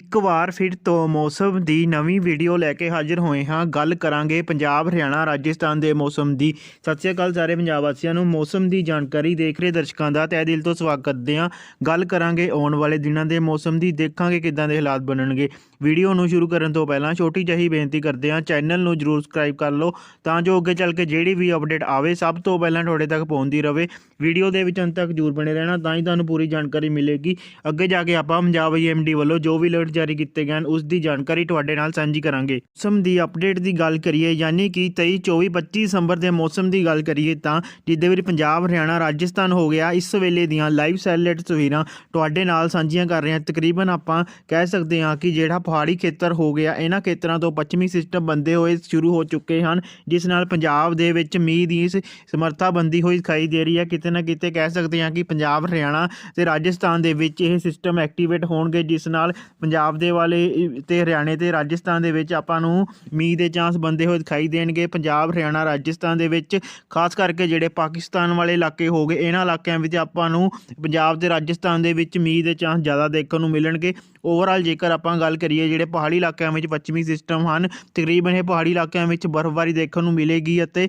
ਇੱਕ ਵਾਰ ਫਿਰ ਤੋਂ ਮੌਸਮ ਦੀ ਨਵੀਂ ਵੀਡੀਓ ਲੈ ਕੇ ਹਾਜ਼ਰ ਹੋਏ ਹਾਂ। ਗੱਲ ਕਰਾਂਗੇ ਪੰਜਾਬ, ਹਰਿਆਣਾ, ਰਾਜਸਥਾਨ ਦੇ ਮੌਸਮ ਦੀ। ਸਤਿ ਸ਼੍ਰੀ ਅਕਾਲ ਸਾਰੇ ਪੰਜਾਬ ਵਾਸੀਆਂ ਨੂੰ। ਮੌਸਮ ਦੀ ਜਾਣਕਾਰੀ ਦੇਖ ਰਹੇ ਦਰਸ਼ਕਾਂ ਦਾ ਤਹਿ ਦਿਲ ਤੋਂ ਸਵਾਗਤ ਕਰਦੇ ਹਾਂ। ਗੱਲ ਕਰਾਂਗੇ ਆਉਣ ਵਾਲੇ ਦਿਨਾਂ ਦੇ ਮੌਸਮ ਦੀ। ਦੇਖਾਂਗੇ ਕਿੱਦਾਂ ਦੇ ਹਾਲਾਤ ਬਣਨਗੇ। ਵੀਡੀਓ ਨੂੰ ਸ਼ੁਰੂ ਕਰਨ ਤੋਂ ਪਹਿਲਾਂ ਛੋਟੀ ਜਿਹੀ ਬੇਨਤੀ ਕਰਦੇ ਹਾਂ। ਚੈਨਲ ਨੂੰ ਜਰੂਰ ਸਬਸਕ੍ਰਾਈਬ ਕਰ ਲਓ। ਤਾਂ ਜੋ ਅੱਗੇ ਚੱਲ ਕੇ ਜਿਹੜੀ ਵੀ ਅਪਡੇਟ ਆਵੇ, ਸਭ ਤੋਂ ਪਹਿਲਾਂ ਤੁਹਾਡੇ ਤੱਕ ਪਹੁੰਚਦੀ ਰਹੇ ਵੀਡੀਓ ਦੇ ਵਿੱਚ ਅੰਤ ਤੱਕ ਜਰੂਰ ਬਣੇ ਰਹਿਣਾ, ਤਾਂ ਹੀ ਤੁਹਾਨੂੰ ਪੂਰੀ ਜਾਣਕਾਰੀ ਮਿਲੇਗੀ। ਅੱਗੇ ਜਾ ਕੇ ਆਪਾਂ ਪੰਜਾਬ ਆਈਐਮਡੀ ਵੱਲੋਂ ਜੋ ਵੀ ਅਲਰਟ ਜਾਰੀ ਕੀਤੇ ਗਏ ਹਨ, ਉਸ ਦੀ ਜਾਣਕਾਰੀ ਤੁਹਾਡੇ ਨਾਲ ਸਾਂਝੀ ਕਰਾਂਗੇ। ਮੌਸਮ ਦੀ ਅਪਡੇਟ ਦੀ ਗੱਲ ਕਰੀਏ, ਯਾਨੀ ਕਿ 23 24 25 ਦਸੰਬਰ ਦੇ ਮੌਸਮ ਦੀ ਗੱਲ ਕਰੀਏ ਤਾਂ ਜਿੱਦੇ ਵਿੱਚ ਪੰਜਾਬ, ਹਰਿਆਣਾ, ਰਾਜਸਥਾਨ ਹੋ ਗਿਆ, ਇਸ ਵੇਲੇ ਦੀਆਂ ਲਾਈਵ ਸੈਟਲਾਈਟ ਤਸਵੀਰਾਂ ਤੁਹਾਡੇ ਨਾਲ ਸਾਂਝੀਆਂ ਕਰ ਰਹੇ ਹਾਂ। ਤਕਰੀਬਨ ਆਪਾਂ ਕਹਿ ਸਕਦੇ ਹਾਂ ਕਿ ਜਿਹੜਾ ਪਹਾੜੀ ਖੇਤਰ ਹੋ ਗਿਆ, ਇਹਨਾਂ ਖੇਤਰਾਂ ਤੋਂ ਪੱਛਮੀ ਸਿਸਟਮ ਬੰਦੇ ਹੋਏ ਸ਼ੁਰੂ ਹੋ ਚੁੱਕੇ ਹਨ, ਜਿਸ ਨਾਲ ਪੰਜਾਬ ਦੇ ਵਿੱਚ ਮੀਂਹ ਦੀ ਸ- ਸਮਰੱਥਾ ਬੰਦੀ ਹੋਈ ਦਿਖਾਈ ਦੇ ਰਹੀ ਹੈ। ਕਿਤੇ ਨਾ ਕਿਤੇ ਕਹਿ ਸਕਦੇ ਹਾਂ ਕਿ ਪੰਜਾਬ, ਹਰਿਆਣਾ ਤੇ ਰਾਜਸਥਾਨ ਦੇ ਵਿੱਚ ਇਹ ਸਿਸਟਮ ਐਕਟੀਵੇਟ ਹੋਣਗੇ, ਜਿਸ ਨਾਲ ਪੰਜਾਬ ਪੰਜਾਬ ਦੇ ਵਾਲੇ ਅ, ਤੇ ਹਰਿਆਣੇ ਤੇ ਰਾਜਸਥਾਨ ਦੇ ਵਿੱਚ ਆਪਾਂ ਨੂੰ ਮੀਂਹ ਦੇ ਚਾਂਸ ਬੰਦੇ ਹੋਏ ਦਿਖਾਈ ਦੇਣਗੇ। ਪੰਜਾਬ ਹਰਿਆਣਾ ਰਾਜਸਥਾਨ ਦੇ ਵਿੱਚ ਖਾਸ ਕਰਕੇ ਜਿਹੜੇ ਪਾਕਿਸਤਾਨ ਵਾਲੇ ਇਲਾਕੇ ਹੋ ਗਏ ਇਹਨਾਂ ਇਲਾਕਿਆਂ ਵਿੱਚ ਆਪਾਂ ਨੂੰ ਪੰਜਾਬ ਤੇ ਰਾਜਸਥਾਨ ਦੇ ਵਿੱਚ ਮੀਂਹ ਦੇ ਚਾਂਸ ਜ਼ਿਆਦਾ ਦੇਖਣ ਨੂੰ ਮਿਲਣਗੇ। ਓਵਰਆਲ ਜੇਕਰ ਆਪਾਂ ਗੱਲ ਕਰੀਏ, ਜਿਹੜੇ ਪਹਾੜੀ ਇਲਾਕਿਆਂ ਵਿੱਚ ਪੱਛਮੀ ਸਿਸਟਮ ਹਨ, ਤਕਰੀਬਨ ਇਹ ਪਹਾੜੀ ਇਲਾਕਿਆਂ ਵਿੱਚ ਬਰਫ਼ਬਾਰੀ ਦੇਖਣ ਨੂੰ ਮਿਲੇਗੀ ਅਤੇ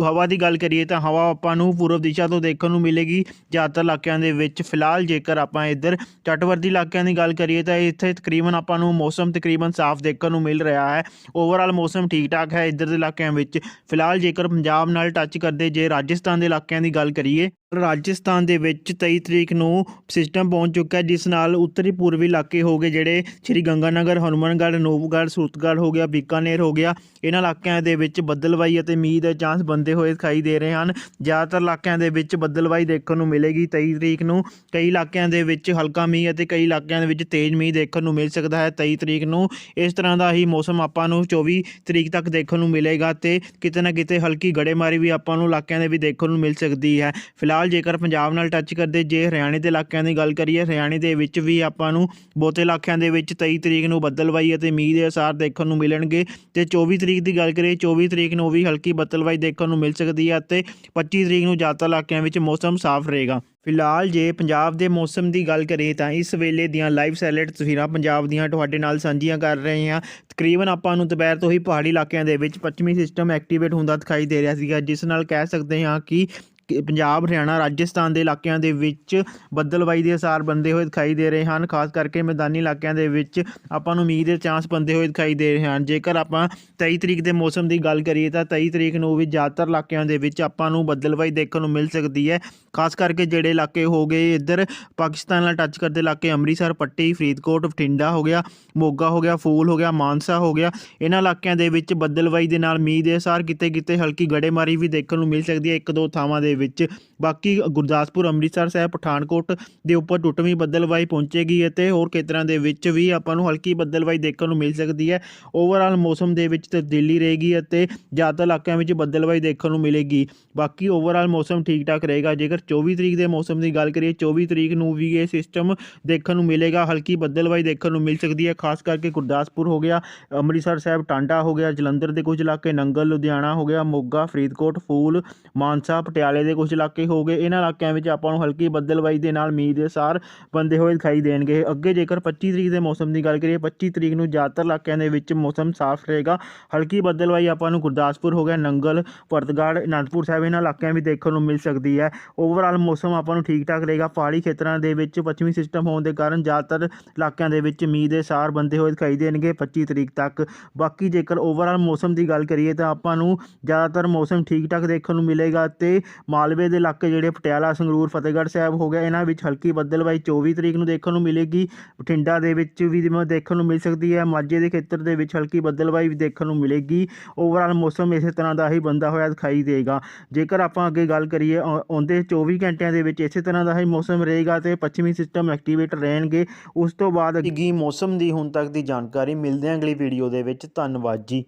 ਹਵਾ ਦੀ ਗੱਲ ਕਰੀਏ ਤਾਂ ਹਵਾ ਆਪਾਂ ਨੂੰ ਪੂਰਬ ਦਿਸ਼ਾ ਤੋਂ ਦੇਖਣ ਨੂੰ ਮਿਲੇਗੀ। ਜ਼ਿਆਦਾਤਰ ਇਲਾਕਿਆਂ ਦੇ ਵਿੱਚ ਫਿਲਹਾਲ ਜੇਕਰ ਆਪਾਂ ਇੱਧਰ ਤਟਵਰਤੀ ਇਲਾਕਿਆਂ ਦੀ ਗੱਲ ਕਰੀਏ ਤਾਂ ਇੱਥੇ ਤਕਰੀਬਨ ਆਪਾਂ ਨੂੰ ਮੌਸਮ ਤਕਰੀਬਨ ਸਾਫ਼ ਦੇਖਣ ਨੂੰ ਮਿਲ ਰਿਹਾ ਹੈ। ਓਵਰਆਲ ਮੌਸਮ ਠੀਕ ਠਾਕ ਹੈ ਇੱਧਰ ਦੇ ਇਲਾਕਿਆਂ ਵਿੱਚ। ਫਿਲਹਾਲ ਜੇਕਰ ਪੰਜਾਬ ਨਾਲ ਟੱਚ ਕਰਦੇ ਜੇ ਰਾਜਸਥਾਨ ਦੇ ਇਲਾਕਿਆਂ ਦੀ ਗੱਲ ਕਰੀਏ ਰਾਜਸਥਾਨ ਦੇ ਵਿੱਚ 23 ਤਰੀਕ ਨੂੰ ਸਿਸਟਮ ਪਹੁੰਚ ਚੁੱਕਾ ਹੈ, ਜਿਸ ਨਾਲ ਉੱਤਰੀ ਪੂਰਬੀ ਇਲਾਕੇ ਹੋ ਗਏ, ਜਿਹੜੇ ਸ਼੍ਰੀ ਗੰਗਾਨਗਰ, ਹਨੂੰਮਾਨਗੜ੍ਹ, ਨੂਵਗੜ੍ਹ, ਸੂਰਤਗੜ੍ਹ ਹੋ ਗਿਆ, ਬੀਕਾਨੇਰ ਹੋ ਗਿਆ, ਇਹਨਾਂ ਇਲਾਕਿਆਂ ਦੇ ਵਿੱਚ ਬੱਦਲਵਾਈ ਅਤੇ ਮੀਂਹ ਦੇ ਚਾਂਸ ਬੰਦੇ ਹੋਏ ਦਿਖਾਈ ਦੇ ਰਹੇ ਹਨ। ਜ਼ਿਆਦਾਤਰ ਇਲਾਕਿਆਂ ਦੇ ਵਿੱਚ ਬੱਦਲਵਾਈ ਦੇਖਣ ਨੂੰ ਮਿਲੇਗੀ। 23 ਤਰੀਕ ਨੂੰ ਕਈ ਇਲਾਕਿਆਂ ਦੇ ਵਿੱਚ ਹਲਕਾ ਮੀਂਹ ਅਤੇ ਕਈ ਇਲਾਕਿਆਂ ਦੇ ਵਿੱਚ ਤੇਜ਼ ਮੀਂਹ ਦੇਖਣ ਨੂੰ ਮਿਲ ਸਕਦਾ ਹੈ। 23 ਤਰੀਕ ਨੂੰ ਇਸ ਤਰ੍ਹਾਂ ਦਾ ਹੀ ਮੌਸਮ ਆਪਾਂ ਨੂੰ 24 ਤਰੀਕ ਤੱਕ ਦੇਖਣ ਨੂੰ ਮਿਲੇਗਾ ਤੇ ਕਿਤੇ ਨਾ ਕਿਤੇ ਹਲਕੀ ਗੜੇਮਾਰੀ ਵੀ ਆਪਾਂ ਨੂੰ ਇਲਾਕਿਆਂ ਦੇ ਵੀ ਦੇਖਣ ਨੂੰ ਮਿਲ ਸਕਦੀ ਹੈ। ਫਿਲਹਾਲ ਫਿਲਹਾਲ ਜੇਕਰ ਪੰਜਾਬ ਨਾਲ ਟੱਚ ਕਰਦੇ, ਜੇ ਹਰਿਆਣੇ ਦੇ ਇਲਾਕਿਆਂ ਦੀ ਗੱਲ ਕਰੀਏ, ਹਰਿਆਣੇ ਦੇ ਵਿੱਚ ਵੀ ਆਪਾਂ ਨੂੰ ਬਹੁਤੇ ਇਲਾਕਿਆਂ ਦੇ ਵਿੱਚ 23 ਤਰੀਕ ਨੂੰ ਬੱਦਲਵਾਈ ਅਤੇ ਮੀਂਹ ਦੇ ਅਸਾਰ ਦੇਖਣ ਨੂੰ ਮਿਲਣਗੇ ਤੇ 24 ਤਰੀਕ ਦੀ ਗੱਲ ਕਰੀਏ 24 ਤਰੀਕ ਨੂੰ ਵੀ ਹਲਕੀ ਬੱਦਲਵਾਈ ਦੇਖਣ ਨੂੰ ਮਿਲ ਸਕਦੀ ਹੈ ਅਤੇ 25 ਤਰੀਕ ਨੂੰ ਜ਼ਿਆਦਾਤਰ ਇਲਾਕਿਆਂ ਵਿੱਚ ਮੌਸਮ ਸਾਫ਼ ਰਹੇਗਾ। ਫਿਲਹਾਲ ਜੇ ਪੰਜਾਬ ਦੇ ਮੌਸਮ ਦੀ ਗੱਲ ਕਰੀਏ ਤਾਂ ਇਸ ਵੇਲੇ ਦੀਆਂ ਲਾਈਵ ਸੈਟਲਾਈਟ ਤਸਵੀਰਾਂ ਪੰਜਾਬ ਦੀਆਂ ਤੁਹਾਡੇ ਨਾਲ ਸਾਂਝੀਆਂ ਕਰ ਰਹੇ ਹਾਂ। ਤਕਰੀਬਨ ਆਪਾਂ ਨੂੰ ਦੁਪਹਿਰ ਤੋਂ ਹੀ ਪਹਾੜੀ ਇਲਾਕਿਆਂ ਦੇ ਵਿੱਚ ਪੱਛਮੀ ਸਿਸਟਮ ਐਕਟੀਵੇਟ ਹੁੰਦਾ ਦਿਖਾਈ ਦੇ ਰਿਹਾ ਸੀਗਾ, ਜਿਸ ਨਾਲ ਕਹਿ ਸਕਦੇ ਹਾਂ ਕਿ ਪੰਜਾਬ, ਹਰਿਆਣਾ, ਰਾਜਸਥਾਨ ਦੇ ਇਲਾਕਿਆਂ ਦੇ ਵਿੱਚ ਬੱਦਲਵਾਈ ਦੇ ਅਸਾਰ ਬੰਦੇ ਹੋਏ ਦਿਖਾਈ ਦੇ ਰਹੇ ਹਨ। ਖਾਸ ਕਰਕੇ ਮੈਦਾਨੀ ਇਲਾਕਿਆਂ ਦੇ ਵਿੱਚ ਆਪਾਂ ਨੂੰ ਮੀਂਹ ਦੇ ਚਾਂਸ ਬੰਦੇ ਹੋਏ ਦਿਖਾਈ ਦੇ ਰਹੇ ਹਨ। ਜੇਕਰ ਆਪਾਂ 23 ਤਰੀਕ ਦੇ ਮੌਸਮ ਦੀ ਗੱਲ ਕਰੀਏ ਤਾਂ 23 ਤਰੀਕ ਨੂੰ ਵੀ ਜ਼ਿਆਦਾਤਰ ਇਲਾਕਿਆਂ ਦੇ ਵਿੱਚ ਆਪਾਂ ਨੂੰ ਬੱਦਲਵਾਈ ਦੇਖਣ ਨੂੰ ਮਿਲ ਸਕਦੀ ਹੈ। ਖਾਸ ਕਰਕੇ ਜਿਹੜੇ ਇਲਾਕੇ ਹੋ ਗਏ ਇੱਧਰ, ਪਾਕਿਸਤਾਨ ਨਾਲ ਟੱਚ ਕਰਦੇ ਇਲਾਕੇ ਅੰਮ੍ਰਿਤਸਰ, ਪੱਟੀ, ਫਰੀਦਕੋਟ, ਬਠਿੰਡਾ ਹੋ ਗਿਆ, ਮੋਗਾ ਹੋ ਗਿਆ, ਫੂਲ ਹੋ ਗਿਆ, ਮਾਨਸਾ ਹੋ ਗਿਆ। ਇਹਨਾਂ ਇਲਾਕਿਆਂ ਦੇ ਵਿੱਚ ਬੱਦਲਵਾਈ ਦੇ ਨਾਲ ਮੀਂਹ ਦੇ ਅਸਾਰ ਕਿਤੇ ਕਿਤੇ ਹਲਕੀ ਗੜੇਮਾਰੀ ਵੀ ਦੇਖਣ ਨੂੰ ਮਿਲ ਸਕਦੀ ਹੈ। ਇੱਕ ਦੋ ਥਾਵਾਂ ਦੇ ਵਿੱਚ। ਬਾਕੀ ਗੁਰਦਾਸਪੁਰ, ਅੰਮ੍ਰਿਤਸਰ ਸਾਹਿਬ, ਪਠਾਨਕੋਟ ਦੇ ਉੱਪਰ ਟੁੱਟਵੀਂ ਬੱਦਲਵਾਈ ਪਹੁੰਚੇਗੀ ਅਤੇ ਹੋਰ ਖੇਤਰਾਂ ਦੇ ਵਿੱਚ ਵੀ ਆਪਾਂ ਨੂੰ ਹਲਕੀ ਬੱਦਲਵਾਈ ਦੇਖਣ ਨੂੰ ਮਿਲ ਸਕਦੀ ਹੈ। ਓਵਰਆਲ ਮੌਸਮ ਦੇ ਵਿੱਚ ਤਬਦੀਲੀ ਰਹੇਗੀ ਅਤੇ ਜ਼ਿਆਦਾਤਰ ਇਲਾਕਿਆਂ ਵਿੱਚ ਬੱਦਲਵਾਈ ਦੇਖਣ ਨੂੰ ਮਿਲੇਗੀ। ਬਾਕੀ ਓਵਰਆਲ ਮੌਸਮ ਠੀਕ ਠਾਕ ਰਹੇਗਾ। ਜੇਕਰ 24 ਤਰੀਕ ਦੇ ਮੌਸਮ ਦੀ ਗੱਲ ਕਰੀਏ 24 ਤਰੀਕ ਨੂੰ ਵੀ ਇਹ ਸਿਸਟਮ ਦੇਖਣ ਨੂੰ ਮਿਲੇਗਾ। ਹਲਕੀ ਬੱਦਲਵਾਈ ਦੇਖਣ ਨੂੰ ਮਿਲ ਸਕਦੀ ਹੈ। ਖਾਸ ਕਰਕੇ ਗੁਰਦਾਸਪੁਰ ਹੋ ਗਿਆ, ਅੰਮ੍ਰਿਤਸਰ ਸਾਹਿਬ, ਟਾਂਡਾ ਹੋ ਗਿਆ, ਜਲੰਧਰ ਦੇ ਕੁਝ ਇਲਾਕੇ, ਨੰਗਲ, ਲੁਧਿਆਣਾ ਹੋ ਗਿਆ, ਮੋਗਾ, ਫਰੀਦਕੋਟ, ਫੂਲ, ਮਾਨਸਾ, ਪਟਿਆਲੇ ਦੇ ਕੁਝ ਇਲਾਕੇ ਹੋ ਗਏ। ਇਹਨਾਂ ਇਲਾਕਿਆਂ ਵਿੱਚ ਆਪਾਂ ਨੂੰ ਹਲਕੀ ਬੱਦਲਵਾਈ ਦੇ ਨਾਲ ਮੀਂਹ ਦੇ ਸਾਰ ਬੰਦੇ ਹੋਏ ਦਿਖਾਈ ਦੇਣਗੇ। ਅੱਗੇ ਜੇਕਰ 25 ਤਰੀਕ ਦੇ ਮੌਸਮ ਦੀ ਗੱਲ ਕਰੀਏ 25 ਤਰੀਕ ਨੂੰ ਜ਼ਿਆਦਾਤਰ ਇਲਾਕਿਆਂ ਦੇ ਵਿੱਚ ਮੌਸਮ ਸਾਫ਼ ਰਹੇਗਾ। ਹਲਕੀ ਬੱਦਲਵਾਈ ਆਪਾਂ ਨੂੰ ਗੁਰਦਾਸਪੁਰ ਹੋ ਗਿਆ, ਨੰਗਲ, ਭਰਤਗੜ੍ਹ, ਅਨੰਦਪੁਰ ਸਾਹਿਬ ਇਹਨਾਂ ਇਲਾਕਿਆਂ ਵਿੱਚ ਦੇਖਣ ਨੂੰ ਮਿਲ ਸਕਦੀ ਹੈ। ਓਵਰਆਲ ਮੌਸਮ ਆਪਾਂ ਨੂੰ ਠੀਕ ਠਾਕ ਰਹੇਗਾ। ਪਹਾੜੀ ਖੇਤਰਾਂ ਦੇ ਵਿੱਚ ਪੱਛਮੀ ਸਿਸਟਮ ਹੋਣ ਦੇ ਕਾਰਨ ਜ਼ਿਆਦਾਤਰ ਇਲਾਕਿਆਂ ਦੇ ਵਿੱਚ ਮੀਂਹ ਦੇ ਸਾਰ ਬੰਦੇ ਹੋਏ ਦਿਖਾਈ ਦੇਣਗੇ 25 ਤਰੀਕ ਤੱਕ। ਬਾਕੀ ਜੇਕਰ ਓਵਰਆਲ ਮੌਸਮ ਦੀ ਗੱਲ ਕਰੀਏ ਤਾਂ ਆਪਾਂ ਨੂੰ ਜ਼ਿਆਦਾਤਰ ਮੌਸਮ ਠੀਕ ਠਾਕ ਦੇਖਣ ਨੂੰ ਮਿਲੇਗਾ ਤੇ ਮਾਲਵੇ ਦੇ ਇਲਾਕੇ ਜਿਹੜੇ ਪਟਿਆਲਾ, ਸੰਗਰੂਰ, ਫਤਿਹਗੜ੍ਹ ਸਾਹਿਬ ਹੋ ਗਿਆ, ਇਹਨਾਂ ਵਿੱਚ ਹਲਕੀ ਬੱਦਲਵਾਈ 24 ਤਰੀਕ ਨੂੰ ਦੇਖਣ ਨੂੰ ਮਿਲੇਗੀ। ਬਠਿੰਡਾ ਦੇ ਵਿੱਚ ਵੀ ਜਿਵੇਂ ਦੇਖਣ ਨੂੰ ਮਿਲ ਸਕਦੀ ਹੈ, ਮਾਝੇ ਦੇ ਖੇਤਰ ਦੇ ਵਿੱਚ ਹਲਕੀ ਬੱਦਲਵਾਈ ਵੀ ਦੇਖਣ ਨੂੰ ਮਿਲੇਗੀ। ਓਵਰਆਲ ਮੌਸਮ ਇਸੇ ਤਰ੍ਹਾਂ ਦਾ ਹੀ ਬੰਦਾ ਹੋਇਆ ਦਿਖਾਈ ਦੇਗਾ। ਜੇਕਰ ਆਪਾਂ ਅੱਗੇ ਗੱਲ ਕਰੀਏ ਆਉਂਦੇ 24 ਘੰਟਿਆਂ ਦੇ ਵਿੱਚ ਇਸੇ ਤਰ੍ਹਾਂ ਦਾ ਹੀ ਮੌਸਮ ਰਹੇਗਾ ਤੇ ਪੱਛਮੀ ਸਿਸਟਮ ਐਕਟੀਵੇਟ ਰਹਿਣਗੇ। ਉਸ ਤੋਂ ਬਾਅਦ ਅੱਗੇ ਮੌਸਮ ਦੀ ਹੁਣ ਤੱਕ ਦੀ ਜਾਣਕਾਰੀ ਮਿਲਦੇ ਹਾਂ ਅਗਲੀ ਵੀਡੀਓ ਦੇ ਵਿੱਚ। ਧੰਨਵਾਦ ਜੀ।